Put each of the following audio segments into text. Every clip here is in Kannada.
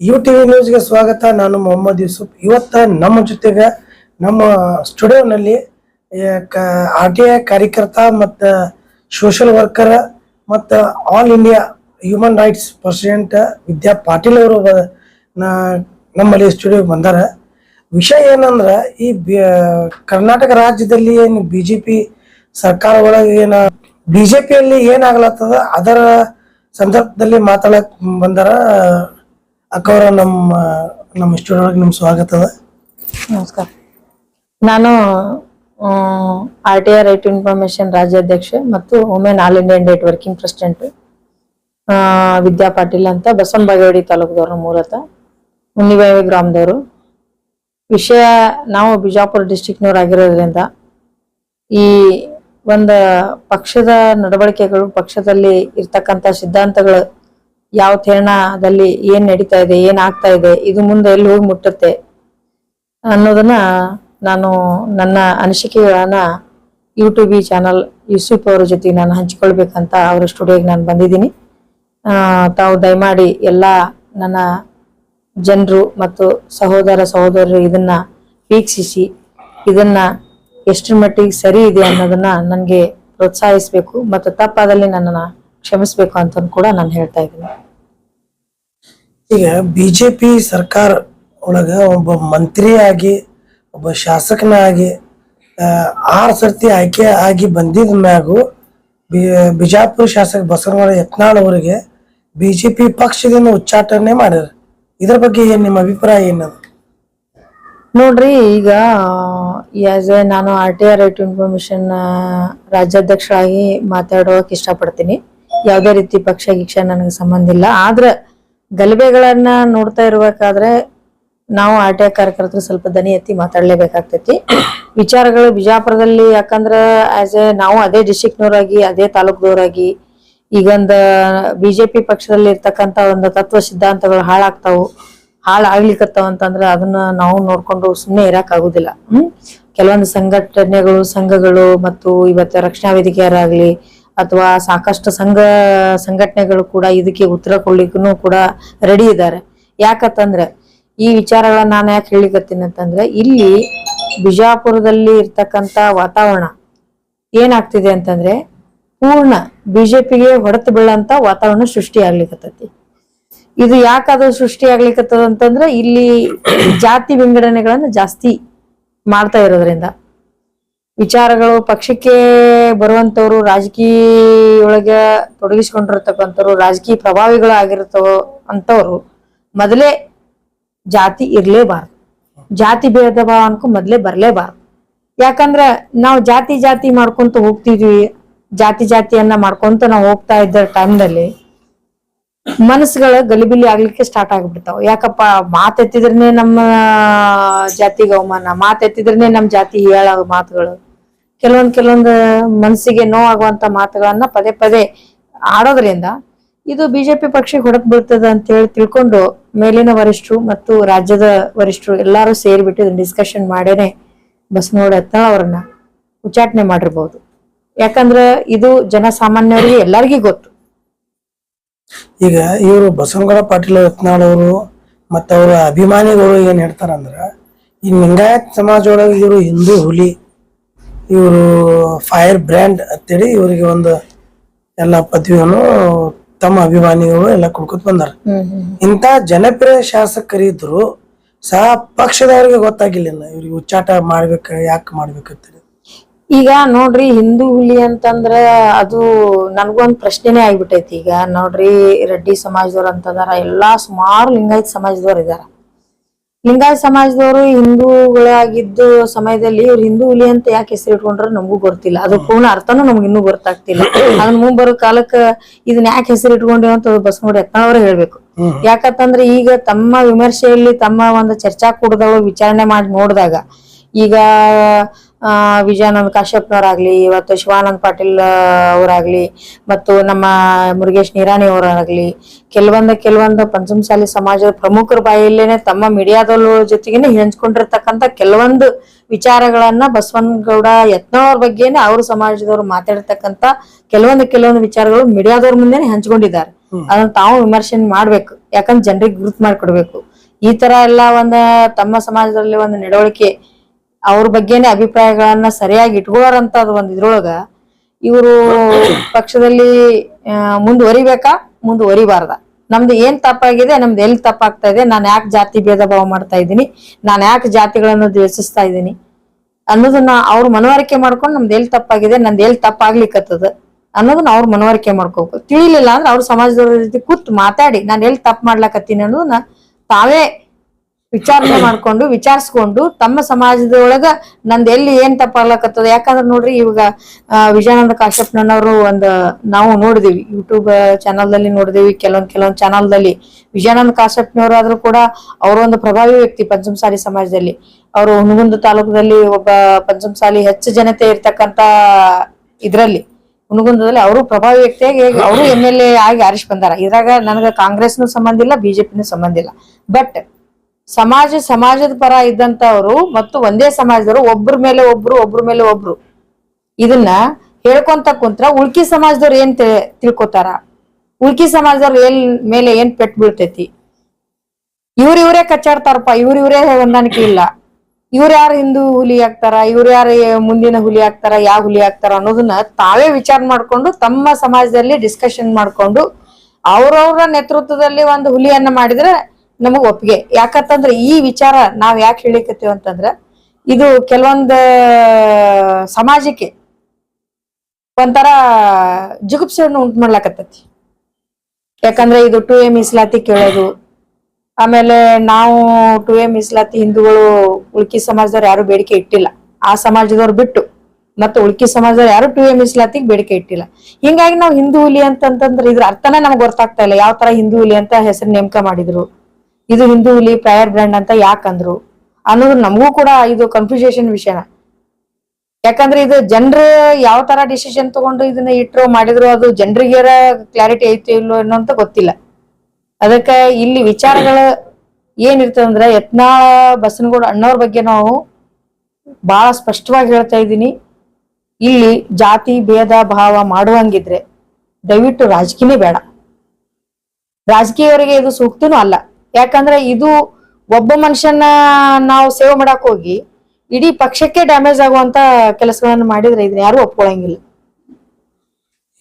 ಯು ಟಿವಿ ನ್ಯೂಸ್ಗೆ ಸ್ವಾಗತ. ನಾನು ಮೊಹಮ್ಮದ್ ಯೂಸುಫ್. ಇವತ್ತ ನಮ್ಮ ಜೊತೆಗೆ ನಮ್ಮ ಸ್ಟುಡಿಯೋನಲ್ಲಿ ಆರ್ ಟಿ ಐ ಕಾರ್ಯಕರ್ತ ಮತ್ತು ಸೋಷಿಯಲ್ ವರ್ಕರ್ ಮತ್ತು all India human rights president Vidya Patil ಅವರು ನಮ್ಮಲ್ಲಿ ಸ್ಟುಡಿಯೋಗೆ ಬಂದಾರ. ವಿಷಯ ಏನಂದ್ರೆ, ಈ ಕರ್ನಾಟಕ ರಾಜ್ಯದಲ್ಲಿ ಏನು ಬಿ ಜೆ ಪಿ ಸರ್ಕಾರ ಒಳಗೆ ಏನ ಬಿ ಜೆ ಪಿಯಲ್ಲಿ ಏನಾಗ್ಲತ್ತದ ಅದರ ಸಂದರ್ಭದಲ್ಲಿ ಮಾತಾಡಕ್ ಬಂದಾರ ಅಕ್ಕವರ ನಮ್ಮ ನಮ್ಮ ಸ್ಟುಡಿಯೋ ಒಳಗೆ ನಿಮ್ಮ ಸ್ವಾಗತ ಅದ. ನಮಸ್ಕಾರ. ನಾನು R T R right information ರಾಜ್ಯಾಧ್ಯಕ್ಷೆ ಮತ್ತು women all Indian date working president Vidya Patil ಅಂತ ಬಸವನ ಬಾಗೇವಾಡಿ ತಾಲೂಕದವರು ಮೂಲತಃ, ಮುನ್ನಿಬಾವಿ ಗ್ರಾಮದವರು. ವಿಷಯ, ನಾವು ಬಿಜಾಪುರ ಡಿಸ್ಟಿಕ್ನವರಾಗಿರೋದ್ರಿಂದ ಈ ಒಂದು ಪಕ್ಷದ ನಡವಳಿಕೆಗಳು, ಪಕ್ಷದಲ್ಲಿ ಇರ್ತಕ್ಕಂಥ ಸಿದ್ಧಾಂತಗಳು ಯಾವ ತೇರಣದಲ್ಲಿ ಏನ್ ನಡೀತಾ ಇದೆ, ಏನ್ ಆಗ್ತಾ ಇದೆ, ಇದು ಮುಂದೆ ಎಲ್ಲಿ ಹೋಗಿ ಮುಟ್ಟುತ್ತೆ ಅನ್ನೋದನ್ನ ನಾನು ನನ್ನ ಅನಿಸಿಕೆಗಳನ್ನ ಯೂಟ್ಯೂಬ್ ಚಾನಲ್ ಯೂಸುಫ್ ಅವ್ರ ಜೊತೆ ನಾನು ಹಂಚಿಕೊಳ್ಬೇಕಂತ ಅವರ ಸ್ಟುಡಿಯೋಗೆ ನಾನು ಬಂದಿದ್ದೀನಿ. ತಾವು ದಯಮಾಡಿ ಎಲ್ಲ ನನ್ನ ಜನರು ಮತ್ತು ಸಹೋದರ ಸಹೋದರರು ಇದನ್ನ ವೀಕ್ಷಿಸಿ, ಇದನ್ನ ಎಷ್ಟರ ಮಟ್ಟಿಗೆ ಸರಿ ಇದೆ ಅನ್ನೋದನ್ನ ನನಗೆ ಪ್ರೋತ್ಸಾಹಿಸಬೇಕು ಮತ್ತು ತಪ್ಪಾದಲ್ಲಿ ನನ್ನನ್ನ ಕ್ಷಮಿಸ್ಬೇಕು ಅಂತ ಕೂಡ ನಾನು ಹೇಳ್ತಾ ಇದ್ದೀನಿ. ಈಗ ಬಿಜೆಪಿ ಸರ್ಕಾರ ಒಳಗ ಒಬ್ಬ ಮಂತ್ರಿಯಾಗಿ ಒಬ್ಬ ಶಾಸಕನಾಗಿ ಆರು ಸರ್ತಿ ಆಯ್ಕೆ ಆಗಿ ಬಂದಿದ ಮ್ಯಾಗು ಬಿಜಾಪುರ ಶಾಸಕ ಬಸವನಗೌಡ ಯತ್ನಾಳ್ ಅವರಿಗೆ ಬಿಜೆಪಿ ಪಕ್ಷದಿಂದ ಉಚ್ಚಾಟನೆ ಮಾಡ್ಯಾರ. ಇದ್ರ ಬಗ್ಗೆ ಏನ್ ನಿಮ್ಮ ಅಭಿಪ್ರಾಯ ಏನದು? ನೋಡ್ರಿ ಈಗ ಆಸ್ ಎ ನಾನು R T R right information ರಾಜ್ಯಾಧ್ಯಕ್ಷರಾಗಿ ಮಾತಾಡೋಕೆ ಇಷ್ಟಪಡ್ತೀನಿ. ಯಾವುದೇ ರೀತಿ ಪಕ್ಷ ಗಿಕ್ಷ ನನಗೆ ಸಂಬಂಧ ಇಲ್ಲ. ಆದ್ರೆ ಗಲಭೆಗಳನ್ನ ನೋಡ್ತಾ ಇರ್ಬೇಕಾದ್ರೆ ನಾವು ಆರ್ ಟಿ ಐ ಕಾರ್ಯಕರ್ತರು ಸ್ವಲ್ಪ ದನಿ ಎತ್ತಿ ಮಾತಾಡ್ಲೇಬೇಕಾಗ್ತೈತಿ. ವಿಚಾರಗಳು ಬಿಜಾಪುರದಲ್ಲಿ ಯಾಕಂದ್ರ ಆಸ್ ಎ ನಾವು ಅದೇ ಡಿಸ್ಟಿಕ್ನವರಾಗಿ ಅದೇ ತಾಲೂಕ್ದವರಾಗಿ, ಈಗೊಂದು ಬಿಜೆಪಿ ಪಕ್ಷದಲ್ಲಿ ಇರ್ತಕ್ಕಂತ ಒಂದು ತತ್ವ ಸಿದ್ಧಾಂತಗಳು ಹಾಳಾಗ್ತಾವು ಹಾಳಾಗ್ಲಿಕ್ಕತ್ತಾವ ಅಂತಂದ್ರೆ ಅದನ್ನ ನಾವು ನೋಡ್ಕೊಂಡು ಸುಮ್ಮನೆ ಇರಕ್ ಆಗುದಿಲ್ಲ ಹ್ಮ್? ಕೆಲವೊಂದು ಸಂಘಟನೆಗಳು, ಸಂಘಗಳು ಮತ್ತು ಇವತ್ತು ರಕ್ಷಣಾ ವೇದಿಕೆಯರಾಗ್ಲಿ ಅಥವಾ ಸಾಕಷ್ಟು ಸಂಘ, ಸಂಘಟನೆಗಳು ಕೂಡ ಇದಕ್ಕೆ ಉತ್ತರ ಕೊಡ್ಲಿಕ್ಕೂ ಕೂಡ ರೆಡಿ ಇದ್ದಾರೆ. ಯಾಕಂತಂದ್ರೆ, ಈ ವಿಚಾರಗಳನ್ನ ನಾನು ಯಾಕೆ ಹೇಳಿಕತ್ತೀನಿ ಅಂತಂದ್ರೆ, ಇಲ್ಲಿ ಬಿಜಾಪುರದಲ್ಲಿ ಇರ್ತಕ್ಕಂತ ವಾತಾವರಣ ಏನಾಗ್ತಿದೆ ಅಂತಂದ್ರೆ, ಪೂರ್ಣ ಬಿಜೆಪಿಗೆ ಹೊಡೆತು ಬೀಳಂತ ವಾತಾವರಣ ಸೃಷ್ಟಿ ಆಗ್ಲಿಕತ್ತೈತಿ. ಇದು ಯಾಕದು ಸೃಷ್ಟಿ ಆಗ್ಲಿಕತ್ತದ ಅಂತಂದ್ರೆ ಇಲ್ಲಿ ಜಾತಿ ವಿಂಗಡಣೆಗಳನ್ನ ಜಾಸ್ತಿ ಮಾಡ್ತಾ ಇರೋದ್ರಿಂದ. ವಿಚಾರಗಳು ಪಕ್ಷಕ್ಕೆ ಬರುವಂತವ್ರು ರಾಜಕೀಯ ಒಳಗೆ ತೊಡಗಿಸ್ಕೊಂಡಿರ್ತಕ್ಕಂಥವ್ರು, ರಾಜಕೀಯ ಪ್ರಭಾವಿಗಳು ಆಗಿರ್ತವ ಅಂತವ್ರು ಮೊದಲೇ ಜಾತಿ ಇರ್ಲೇಬಾರ್ದು. ಜಾತಿ ಭೇದ ಭಾವ ಅನ್ಕೊ ಮೊದ್ಲೇ ಬರ್ಲೇಬಾರ್ದು. ಯಾಕಂದ್ರ ನಾವು ಜಾತಿ ಜಾತಿ ಮಾಡ್ಕೊಂತ ಹೋಗ್ತಿದ್ವಿ, ಜಾತಿ ಜಾತಿಯನ್ನ ಮಾಡ್ಕೊಂತ ನಾವು ಹೋಗ್ತಾ ಇದ್ದ ಟೈಮ್ನಲ್ಲಿ ಮನಸ್ಸುಗಳ ಗಲಿಬಿಲಿ ಆಗ್ಲಿಕ್ಕೆ ಸ್ಟಾರ್ಟ್ ಆಗ್ಬಿಡ್ತಾವ. ಯಾಕಪ್ಪ ಮಾತೆತ್ತಿದ್ರನೆ ನಮ್ಮ ಜಾತಿಗೆ ಅವಮಾನ ಮಾತೆತ್ತಿದ್ರನೆ ನಮ್ಮ ಜಾತಿ ಹೇಳ ಮಾತುಗಳು. ಕೆಲವೊಂದ್ ಕೆಲವೊಂದು ಮನಸ್ಸಿಗೆ ನೋವಾಗುವಂತ ಮಾತುಗಳನ್ನ ಪದೇ ಪದೇ ಆಡೋದ್ರಿಂದ ಇದು ಬಿಜೆಪಿ ಪಕ್ಷಕ್ಕೆ ಹೊಡಕ್ ಬೀಳ್ತದ ಅಂತ ಹೇಳಿ ತಿಳ್ಕೊಂಡು ಮೇಲಿನ ವರಿಷ್ಠರು ಮತ್ತು ರಾಜ್ಯದ ವರಿಷ್ಠರು ಎಲ್ಲಾರು ಸೇರಿಬಿಟ್ಟು ಡಿಸ್ಕಷನ್ ಮಾಡೇನೆ ಬಸನೋಡ ಯತ್ನಾಳ್ ಅವ್ರನ್ನ ಉಚ್ಚಾಟನೆ ಮಾಡಿರ್ಬಹುದು ಯಾಕಂದ್ರ ಇದು ಜನಸಾಮಾನ್ಯರಿಗೆ ಎಲ್ಲರಿಗೂ ಗೊತ್ತು. ಈಗ ಇವರು ಬಸವನಗೌಡ ಪಾಟೀಲ್ ಯತ್ನಾಳ್ ಅವರು ಮತ್ತು ಅವರ ಅಭಿಮಾನಿಗಳು ಏನ್ ಹೇಳ್ತಾರಂದ್ರ, ಈ ಲಿಂಗಾಯತ್ ಸಮಾಜ ಒಳಗೆ ಇವರು ಹಿಂದೂ ಹುಲಿ ಇವರು ಫೈರ್ ಬ್ರ್ಯಾಂಡ್ ಅಂತೇಳಿ ಇವರಿಗೆ ಒಂದು ಎಲ್ಲ ಪದವಿಯನ್ನು ತಮ್ಮ ಅಭಿಮಾನಿಗಳು ಎಲ್ಲ ಕುಡ್ಕೊತ ಬಂದಾರ. ಇಂಥ ಜನಪ್ರಿಯ ಶಾಸಕರಿದ್ರು ಸಹ ಪಕ್ಷದವರಿಗೆ ಗೊತ್ತಾಗಿಲ್ಲ ಇವ್ರಿಗೆ ಉಚ್ಚಾಟ ಮಾಡ್ಬೇಕ ಯಾಕೆ ಮಾಡ್ಬೇಕಂತೇಳಿ ಈಗ ನೋಡ್ರಿ ಹಿಂದೂ ಹುಲಿ ಅಂತಂದ್ರ ಅದು ನನ್ಗೊಂದ್ ಪ್ರಶ್ನೆನೇ ಆಗ್ಬಿಟ್ಟೈತಿ. ಈಗ ನೋಡ್ರಿ ರೆಡ್ಡಿ ಸಮಾಜದವ್ರು ಅಂತಂದಾರ ಎಲ್ಲಾ ಸುಮಾರು ಲಿಂಗಾಯತ್ ಸಮಾಜದವ್ರು ಇದಾರ. ಲಿಂಗಾಯತ್ ಸಮಾಜದವರು ಹಿಂದೂಗಳಾಗಿದ್ದು ಸಮಯದಲ್ಲಿ ಇವ್ರು ಹಿಂದೂ ಹುಲಿ ಅಂತ ಯಾಕೆ ಹೆಸರು ಇಟ್ಕೊಂಡ್ರ ನಮಗೂ ಗೊತ್ತಿಲ್ಲ. ಅದು ಪೂರ್ಣ ಅರ್ಥನೂ ನಮ್ಗೆ ಇನ್ನೂ ಗೊತ್ತಾಗ್ತಿಲ್ಲ. ಅದನ್ನ ಮುಂಬರೋ ಬರೋ ಕಾಲಕ್ಕ ಇದನ್ನ ಯಾಕೆ ಹೆಸರು ಇಟ್ಕೊಂಡೇವ ಅಂತ ಬಸವನಗುಡಿ ಯತ್ನಾಳ್ ಹೇಳ್ಬೇಕು. ಯಾಕಂತಂದ್ರೆ ಈಗ ತಮ್ಮ ವಿಮರ್ಶೆಯಲ್ಲಿ ತಮ್ಮ ಒಂದು ಚರ್ಚಾ ಕೂಡದವಳು ವಿಚಾರಣೆ ಮಾಡಿ ನೋಡಿದಾಗ ಈಗ ವಿಜಯಾನಂದ ಕಾಶ್ಯಪ್ನವರಾಗ್ಲಿ ಇವತ್ತು ಶಿವಾನಂದ ಪಾಟೀಲ್ ಅವರಾಗ್ಲಿ ಮತ್ತು ನಮ್ಮ ಮುರುಗೇಶ್ ನಿರಾಣಿ ಅವರಾಗ್ಲಿ ಕೆಲವೊಂದು ಕೆಲವೊಂದು ಪಂಚಮಸಾಲಿ ಸಮಾಜದ ಪ್ರಮುಖರ ಬಾಯಲ್ಲೇನೆ ತಮ್ಮ ಮೀಡಿಯಾದವ್ರ ಜೊತೆಗೇನೆ ಹೆಂಚ್ಕೊಂಡಿರ್ತಕ್ಕಂಥ ಕೆಲವೊಂದು ವಿಚಾರಗಳನ್ನ ಬಸವನಗೌಡ ಯತ್ನವ್ರ ಬಗ್ಗೆನೆ ಅವ್ರ ಸಮಾಜದವ್ರು ಮಾತಾಡಿರ್ತಕ್ಕಂಥ ಕೆಲವೊಂದು ಕೆಲವೊಂದು ವಿಚಾರಗಳು ಮೀಡಿಯಾದವ್ರ ಮುಂದೆನೆ ಹಂಚ್ಕೊಂಡಿದ್ದಾರೆ. ಅದನ್ನ ತಾವು ವಿಮರ್ಶೆ ಮಾಡ್ಬೇಕು. ಯಾಕಂದ್ರೆ ಜನರಿಗೆ ಗುರುತು ಮಾಡ್ಕೊಡ್ಬೇಕು. ಈ ತರ ಎಲ್ಲ ಒಂದ ತಮ್ಮ ಸಮಾಜದಲ್ಲಿ ಒಂದು ನಡವಳಿಕೆ ಅವ್ರ ಬಗ್ಗೆನೆ ಅಭಿಪ್ರಾಯಗಳನ್ನ ಸರಿಯಾಗಿ ಇಟ್ಕೊಳ್ಳೋರಂತದ್ ಒಂದ್ ಇದ್ರೊಳಗ ಇವರು ಪಕ್ಷದಲ್ಲಿ ಮುಂದುವರಿಬೇಕಾ? ಮುಂದುವರಿಬಾರ್ದ? ನಮ್ದು ಏನ್ ತಪ್ಪಾಗಿದೆ, ನಮ್ದು ಎಲ್ಲಿ ತಪ್ಪಾಗ್ತಾ ಇದೆ, ನಾನು ಯಾಕೆ ಜಾತಿ ಭೇದ ಭಾವ ಮಾಡ್ತಾ ಇದ್ದೀನಿ, ನಾನು ಯಾಕೆ ಜಾತಿಗಳನ್ನು ದ್ವೇಷಿಸ್ತಾ ಇದ್ದೀನಿ ಅನ್ನೋದನ್ನ ಅವ್ರ ಮನವರಿಕೆ ಮಾಡ್ಕೊಂಡು ನಮ್ದು ಎಲ್ಲಿ ತಪ್ಪಾಗಿದೆ, ನಂದು ಎಲ್ಲಿ ತಪ್ಪಾಗ್ಲಿಕ್ಕತ್ತದ ಅನ್ನೋದನ್ನ ಅವ್ರ ಮನವರಿಕೆ ಮಾಡ್ಕೋಬೇಕು. ತಿಳಿಲಿಲ್ಲ ಅಂದ್ರೆ ಅವ್ರ ಸಮಾಜದವ್ರ ಜೊತೆ ಕೂತ್ ಮಾತಾಡಿ, ನಾನು ಎಲ್ಲಿ ತಪ್ಪು ಮಾಡ್ಲಕತ್ತೀನಿ ಅನ್ನೋದನ್ನ ತಾವೇ ವಿಚಾರಣೆ ಮಾಡ್ಕೊಂಡು, ವಿಚಾರಿಸ್ಕೊಂಡು ತಮ್ಮ ಸಮಾಜದೊಳಗ ನಂದ್ ಎಲ್ಲಿ ಏನ್ ತಪ್ಪಾಗ್ಲಕತ್ತದ? ಯಾಕಂದ್ರ ನೋಡ್ರಿ ಇವಾಗ ವಿಜಯಾನಂದ ಕಾಶ್ಯಪ್ನವರು ಒಂದ್, ನಾವು ನೋಡಿದೀವಿ ಯೂಟ್ಯೂಬ್ ಚಾನಲ್ ದಲ್ಲಿ ನೋಡಿದೀವಿ, ಕೆಲವೊಂದ್ ಕೆಲವೊಂದ್ ಚಾನಲ್ ದಲ್ಲಿ ವಿಜಯಾನಂದ ಕಾಶ್ಯಪ್ನವರು ಆದ್ರೂ ಕೂಡ ಅವರು ಒಂದು ಪ್ರಭಾವಿ ವ್ಯಕ್ತಿ ಪಂಚಮಸಾಲಿ ಸಮಾಜದಲ್ಲಿ. ಅವರು ಹುನಗುಂದ ತಾಲೂಕದಲ್ಲಿ ಒಬ್ಬ ಪಂಚಮಸಾಲಿ ಹೆಚ್ಚು ಜನತೆ ಇರ್ತಕ್ಕಂತ ಇದ್ರಲ್ಲಿ. ಹುನಗುಂದದಲ್ಲಿ ಅವರು ಪ್ರಭಾವಿ ವ್ಯಕ್ತಿಯಾಗಿ ಅವರು ಎಂ ಎಲ್ ಎ ಆಗಿ ಆರಿಸ್ ಬಂದಾರ. ಇದ್ರಾಗ ನನಗ ಕಾಂಗ್ರೆಸ್ನು ಸಂಬಂಧ ಇಲ್ಲ, ಬಿಜೆಪಿನೂ ಸಂಬಂಧ ಇಲ್ಲ. ಬಟ್ ಸಮಾಜ ಸಮಾಜದ ಪರ ಇದ್ದಂತವ್ರು ಮತ್ತು ಒಂದೇ ಸಮಾಜದವರು ಒಬ್ರ ಮೇಲೆ ಒಬ್ರು, ಒಬ್ರ ಮೇಲೆ ಒಬ್ರು. ಇದನ್ನ ಹೇಳ್ಕೊಂತ ಕುಂತ್ರ ಉಳ್ಕಿ ಸಮಾಜದವ್ರು ಏನ್ ತಿಳ್ಕೊತಾರ? ಉಳ್ಕಿ ಸಮಾಜದವ್ರು ಏನ್ ಮೇಲೆ ಏನ್ ಪೆಟ್ ಬೀಳ್ತೈತಿ? ಇವ್ರ ಇವರೇ ಕಚ್ಚಾಡ್ತಾರಪ್ಪ, ಇವ್ರ ಇವರೇ ಹೊಂದಾಣಿಕೆ ಇಲ್ಲ. ಇವ್ರ ಯಾರು ಹಿಂದೂ ಹುಲಿ ಆಗ್ತಾರ, ಇವ್ರ ಯಾರು ಮುಂದಿನ ಹುಲಿ ಆಗ್ತಾರ ಯಾವ ಹುಲಿ ಆಗ್ತಾರ ಅನ್ನೋದನ್ನ ತಾವೇ ವಿಚಾರ ಮಾಡ್ಕೊಂಡು ತಮ್ಮ ಸಮಾಜದಲ್ಲಿ ಡಿಸ್ಕಷನ್ ಮಾಡ್ಕೊಂಡು ಅವ್ರವ್ರ ನೇತೃತ್ವದಲ್ಲಿ ಒಂದು ಹುಲಿಯನ್ನ ಮಾಡಿದ್ರೆ ನಮಗ್ ಒಪ್ಪಿಗೆ. ಯಾಕಂತಂದ್ರೆ ಈ ವಿಚಾರ ನಾವ್ ಯಾಕೆ ಹೇಳಿಕತ್ತೀವಿ ಅಂತಂದ್ರ, ಇದು ಕೆಲವೊಂದ್, ಸಮಾಜಕ್ಕೆ ಒಂಥರ ಜುಗುಪ್ಸೆಯನ್ನು ಉಂಟು ಮಾಡ್ಲಾಕತ್ತೈತಿ. ಯಾಕಂದ್ರೆ ಇದು ಟು ಎ ಮೀಸಲಾತಿ ಕೇಳೋದು. ಆಮೇಲೆ ನಾವು ಟು ಎ ಮೀಸಲಾತಿ ಹಿಂದೂಗಳು ಉಳ್ಕಿ ಸಮಾಜದವ್ರು ಯಾರು ಬೇಡಿಕೆ ಇಟ್ಟಿಲ್ಲ. ಆ ಸಮಾಜದವ್ರು ಬಿಟ್ಟು ಮತ್ತೆ ಉಳ್ಕಿ ಸಮಾಜದವ್ರು ಯಾರು ಟು ಎ ಮೀಸಲಾತಿಗೆ ಬೇಡಿಕೆ ಇಟ್ಟಿಲ್ಲ. ಹಿಂಗಾಗಿ ನಾವು ಹಿಂದೂ ಹುಲಿ ಅಂತಂತಂದ್ರೆ ಇದ್ರ ಅರ್ಥನೇ ನಮ್ಗೆ ಗೊತ್ತಾಗ್ತಾ ಇಲ್ಲ. ಯಾವ ತರ ಹಿಂದೂ ಹುಲಿ ಅಂತ ಹೆಸರು ನೇಮಕ ಮಾಡಿದ್ರು. ಇದು ಹಿಂದೂ ಹುಲಿ ಪ್ರಯರ್ ಬ್ರ್ಯಾಂಡ್ ಅಂತ ಯಾಕಂದ್ರು ಅನ್ನೋದು ನಮಗೂ ಕೂಡ ಇದು ಕನ್ಫ್ಯೂಷನ್ ವಿಷಯನ. ಯಾಕಂದ್ರೆ ಇದು ಜನರು ಯಾವ ತರ ಡಿಸಿಷನ್ ತಗೊಂಡು ಇದನ್ನ ಇಟ್ರು ಮಾಡಿದ್ರು ಅದು ಜನರಿಗೆ ಕ್ಲಾರಿಟಿ ಐತೋ ಇಲ್ಲೋ ಅನ್ನೋ ಅಂತ ಗೊತ್ತಿಲ್ಲ. ಅದಕ್ಕೆ ಇಲ್ಲಿ ವಿಚಾರಗಳು ಏನಿರ್ತದಂದ್ರೆ ಯತ್ನಾಳ ಬಸನಗೌಡ ಅಣ್ಣವ್ರ ಬಗ್ಗೆ ನಾವು ಬಹಳ ಸ್ಪಷ್ಟವಾಗಿ ಹೇಳ್ತಾ ಇದ್ದೀನಿ. ಇಲ್ಲಿ ಜಾತಿ, ಭೇದ, ಭಾವ ಮಾಡುವಂಗಿದ್ರೆ ದಯವಿಟ್ಟು ರಾಜಕೀಯನೇ ಬೇಡ. ರಾಜಕೀಯವರಿಗೆ ಇದು ಸೂಕ್ತನೂ ಅಲ್ಲ. ಯಾಕಂದ್ರೆ ಇದು ಒಬ್ಬ ಮನುಷ್ಯನ ನಾವು ಸೇವೆ ಮಾಡಕ್ ಹೋಗಿ ಇಡೀ ಪಕ್ಷಕ್ಕೆ ಡ್ಯಾಮೇಜ್ ಆಗುವಂತ ಕೆಲಸಗಳನ್ನ ಮಾಡಿದ್ರೆ ಇದನ್ನ ಯಾರು ಒಪ್ಕೊಳಂಗಿಲ್ಲ.